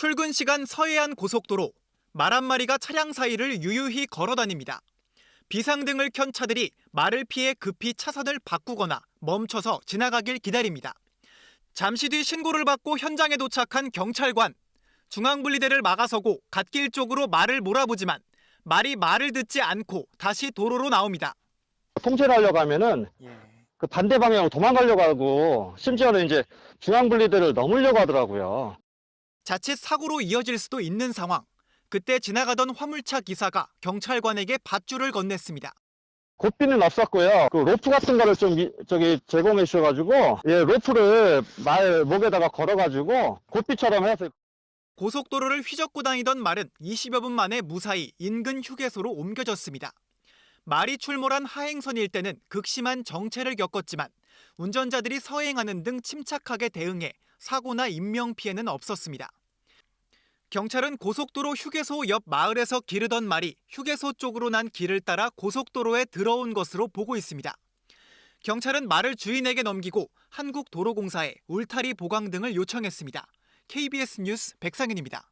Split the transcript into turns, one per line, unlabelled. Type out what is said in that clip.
출근 시간 서해안 고속도로 말 한 마리가 차량 사이를 유유히 걸어 다닙니다. 비상등을 켠 차들이 말을 피해 급히 차선을 바꾸거나 멈춰서 지나가길 기다립니다. 잠시 뒤 신고를 받고 현장에 도착한 경찰관. 중앙분리대를 막아서고 갓길 쪽으로 말을 몰아보지만 말이 말을 듣지 않고 다시 도로로 나옵니다.
통제를 하려고 하면은 그 반대 방향으로 도망가려고 하고 심지어는 이제 중앙분리대를 넘으려고 하더라고요.
자칫 사고로 이어질 수도 있는 상황. 그때 지나가던 화물차 기사가 경찰관에게 밧줄을 건넸습니다.
고삐는 없었고요. 그 로프 같은 거를 좀 미- 저기 제공해 주셔가지고 예 로프를 말 목에다가 걸어가지고 고삐처럼 해서
고속도로를 휘젓고 다니던 말은 20여 분 만에 무사히 인근 휴게소로 옮겨졌습니다. 말이 출몰한 하행선일 때는 극심한 정체를 겪었지만 운전자들이 서행하는 등 침착하게 대응해 사고나 인명 피해는 없었습니다. 경찰은 고속도로 휴게소 옆 마을에서 기르던 말이 휴게소 쪽으로 난 길을 따라 고속도로에 들어온 것으로 보고 있습니다. 경찰은 말을 주인에게 넘기고 한국도로공사에 울타리 보강 등을 요청했습니다. KBS 뉴스 백상현입니다.